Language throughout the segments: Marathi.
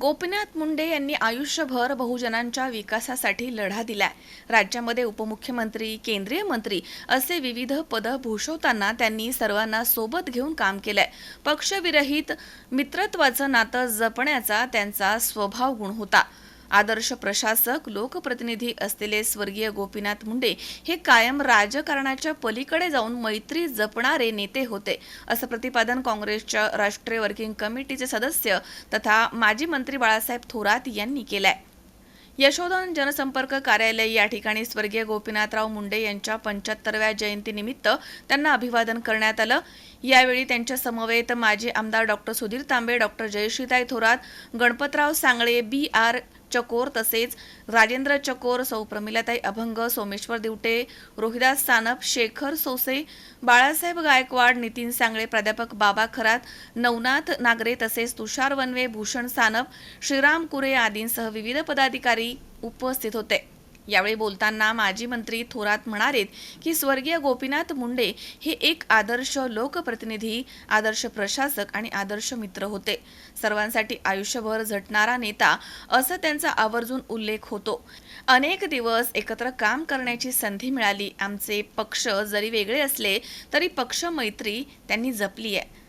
गोपीनाथ मुंडे यांनी आयुष्यभर बहुजनांच्या विकासासाठी लढा दिलाय. राज्यामध्ये उपमुख्यमंत्री केंद्रीय मंत्री असे विविध पदं भूषवताना त्यांनी सर्वांना सोबत घेऊन काम केलंय. पक्षविरहित मित्रत्वाचं नातं जपण्याचा त्यांचा स्वभाव गुण होता. आदर्श प्रशासक लोकप्रतिनिधी असलेले स्वर्गीय गोपीनाथ मुंडे हे कायम राजकारणाच्या पलीकडे जाऊन मैत्री जपणारे नेते होते. असं प्रतिपादन काँग्रेसच्या राष्ट्रीय वर्किंग कमिटीचे सदस्य तथा माजी मंत्री बाळासाहेब थोरात यांनी केलाय. यशोधन जनसंपर्क कार्यालय या ठिकाणी स्वर्गीय गोपीनाथराव मुंडे यांच्या पंच्याहत्तरव्या जयंतीनिमित्त त्यांना अभिवादन करण्यात आलं. यावेळी त्यांच्या समवेत माजी आमदार doctor Sudhir Tambe doctor Jayashreetai Thorat Ganpatrao Sangle B R Chakor तसेच राजेंद्र चकोर सौ प्रमिलाताई अभंग सोमेश्वर दिवटे रोहिदास सानप शेखर सोसे बाळासाहेब गायकवाड नितीन सांगळे प्राध्यापक बाबा खरात नवनाथ नागरे तसेच तुषार वनवे भूषण सानप श्रीराम कुरे आदींसह विविध पदाधिकारी उपस्थित होते. यावेळी बोलताना माजी मंत्री थोरात म्हणालेत की स्वर्गीय गोपीनाथ मुंडे हे एक आदर्श लोकप्रतिनिधी आदर्श प्रशासक आणि आदर्श मित्र होते. सर्वांसाठी आयुष्यभर झटणारा नेता असं त्यांचा आवर्जून उल्लेख होतो. अनेक दिवस एकत्र काम करण्याची संधी मिळाली. आमचे पक्ष जरी वेगळे असले तरी पक्ष मैत्री त्यांनी जपली आहे.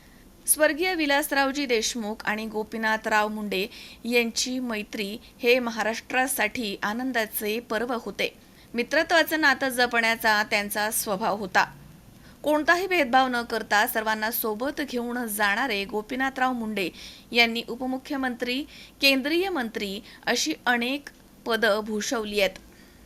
स्वर्गीय विलासरावजी देशमुख आणि गोपीनाथराव मुंडे यांची मैत्री हे महाराष्ट्रासाठी आनंदाचे पर्व होते. मित्रत्वाचं नातं जपण्याचा त्यांचा स्वभाव होता. कोणताही भेदभाव न करता सर्वांना सोबत घेऊन जाणारे गोपीनाथराव मुंडे यांनी उपमुख्यमंत्री केंद्रीय मंत्री अशी अनेक पदं भूषवली आहेत.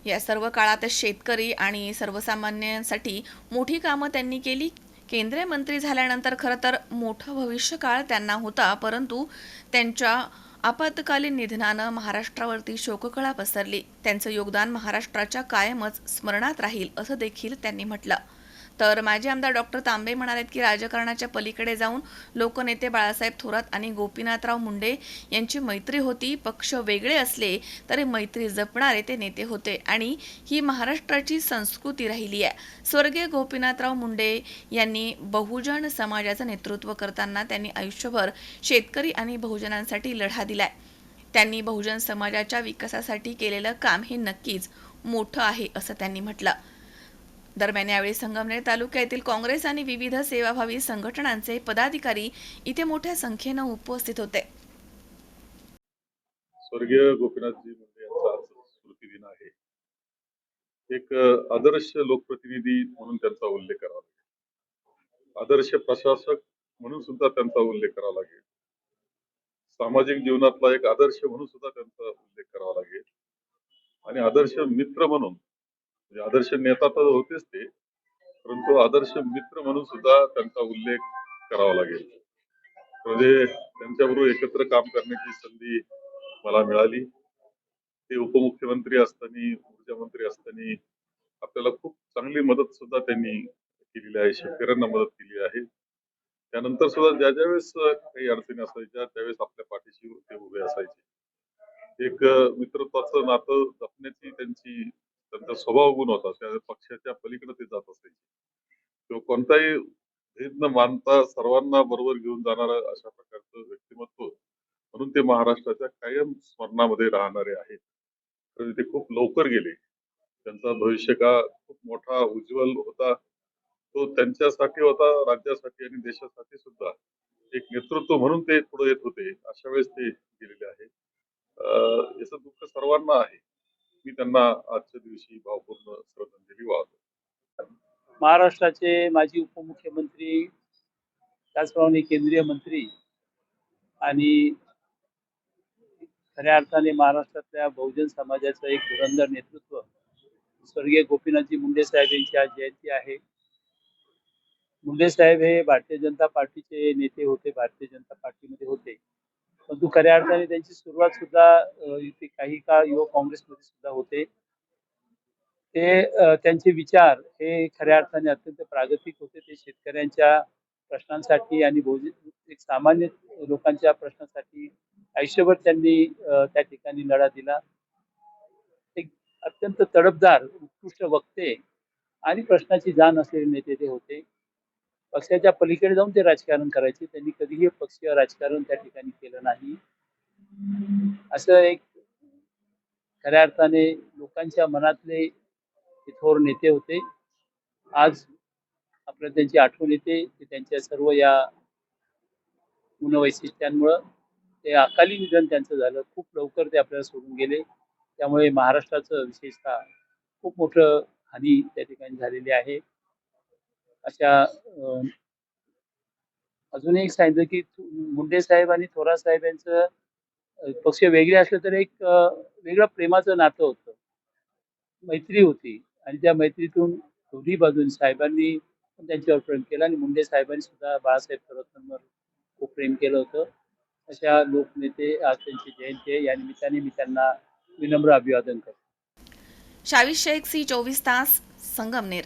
या सर्व काळात शेतकरी आणि सर्वसामान्यांसाठी मोठी कामं त्यांनी केली केंद्रीय मंत्री झाल्यानंतर खरं तर मोठं भविष्यकाळ त्यांना होता परंतु त्यांच्या आपत्कालीन निधनानं महाराष्ट्रावरती शोककळा पसरली. त्यांचं योगदान महाराष्ट्राच्या कायमच स्मरणात राहील असं देखील त्यांनी म्हटलं. तर माजी आमदार डॉक्टर तांबे म्हणालेत की राजकारणाच्या पलीकडे जाऊन लोकनेते बाळासाहेब थोरात आणि गोपीनाथराव मुंडे यांची मैत्री होती. पक्ष वेगळे असले तरी मैत्री जपणारे ते नेते होते आणि ही महाराष्ट्राची संस्कृती राहिली आहे. स्वर्गीय गोपीनाथराव मुंडे यांनी बहुजन समाजाचं नेतृत्व करताना त्यांनी आयुष्यभर शेतकरी आणि बहुजनांसाठी लढा दिलाय. त्यांनी बहुजन समाजाच्या विकासासाठी केलेलं काम हे नक्कीच मोठं आहे असं त्यांनी म्हटलं. दरम्यान यावेळी संगमनेर तालुक्यातील काँग्रेस आणि विविध सेवाभावी संघटनांचे पदाधिकारी इथे मोठ्या संख्येनं उपस्थित होते. स्वर्गीय गोपीनाथजी मुंडे यांचा स्मृती दिन आहे. एक आदर्श लोकप्रतिनिधी म्हणून त्यांचा उल्लेख करावा लागेल. आदर्श प्रशासक म्हणून सुद्धा त्यांचा उल्लेख करावा लागेल. सामाजिक जीवनातला एक आदर्श म्हणून सुद्धा त्यांचा उल्लेख करावा लागेल. आणि आदर्श मित्र म्हणून म्हणजे आदर्श नेता तर होतेच ते परंतु आदर्श मित्र म्हणून सुद्धा त्यांचा उल्लेख करावा लागेल. म्हणजे त्यांच्याबरोबर एकत्र काम करण्याची संधी मला मिळाली. ते उपमुख्यमंत्री असताना ऊर्जा मंत्री असताना आपल्याला खूप चांगली मदत सुद्धा त्यांनी केलेली आहे शेतकऱ्यांना मदत केली आहे. त्यानंतर सुद्धा ज्या ज्या वेळेस काही अडचणी असायच्या त्यावेळेस आपल्या पाठीशी ते उभे असायचे. एक मित्रत्वाचं नातं जपण्याची त्यांची त्यांचा स्वभाव गुण होता. त्या पक्षाच्या पलीकडे ते जात असायचे. किंवा कोणताही भेद न मानता सर्वांना बरोबर घेऊन जाणार अशा प्रकारचं व्यक्तिमत्व म्हणून ते महाराष्ट्राच्या कायम स्मरणामध्ये राहणारे आहेत. तर ते खूप लवकर गेले. त्यांचा भविष्य का खूप मोठा उज्ज्वल होता. तो त्यांच्यासाठी होता राज्यासाठी आणि देशासाठी सुद्धा. एक नेतृत्व म्हणून ते पुढे येत होते. अशा वेळेस ते गेलेले आहे याचं दुःख सर्वांना आहे. मी त्यांना आजच्या दिवशी भावपूर्ण श्रद्धांजली वाहतो. महाराष्ट्राचे माजी उपमुख्यमंत्री त्याचप्रमाणे केंद्रीय मंत्री आणि खऱ्या अर्थाने महाराष्ट्रातल्या बहुजन समाजाचं एक धुरंधर नेतृत्व स्वर्गीय गोपीनाथजी मुंडे साहेब यांची आज जयंती आहे. मुंडे साहेब हे भारतीय जनता पार्टीचे नेते होते भारतीय जनता पार्टीमध्ये होते. परंतु खऱ्या अर्थाने त्यांची सुरुवात सुद्धा काही काळ युवक काँग्रेसमध्ये सुद्धा होते. ते त्यांचे विचार हे खऱ्या अर्थाने अत्यंत प्रागतिक होते. ते शेतकऱ्यांच्या प्रश्नांसाठी आणि बहुजन एक सामान्य लोकांच्या प्रश्नांसाठी आयुष्यभर त्यांनी त्या ठिकाणी लढा दिला. एक अत्यंत तडफदार उत्कृष्ट वक्ते आणि प्रश्नाची जाण असलेले नेते ते होते. पक्षाच्या पलीकडे जाऊन ते राजकारण करायचे. त्यांनी कधीही पक्षीय राजकारण त्या ठिकाणी केलं नाही. असं एक खऱ्या अर्थाने लोकांच्या मनातले ते थोर नेते होते. आज आपल्याला त्यांची आठवण येते. की त्यांच्या सर्व या गुणवैशिष्ट्यांमुळं ते अकाली निधन त्यांचं झालं. खूप लवकर ते आपल्याला सोडून गेले. त्यामुळे महाराष्ट्राचं विशेषतः खूप मोठं हानी त्या ठिकाणी झालेली आहे. अशा अजून एक सांगितलं की मुंडे साहेब आणि थोरात साहेब यांचं पक्ष वेगळे असले तर एक वेगळं प्रेमाचं नातं होतं. मैत्री होती आणि त्या मैत्रीतून दोन्ही बाजून साहेबांनी त्यांच्यावर प्रेम केलं आणि मुंडे साहेबांनी सुद्धा बाळासाहेब थोरातांवर खूप प्रेम केलं होतं. अशा लोकनेते आज त्यांची जयंती आहे. या निमित्ताने मी त्यांना विनम्र अभिवादन करतो. शावीस शेख सी चोवीस तास Sangamner.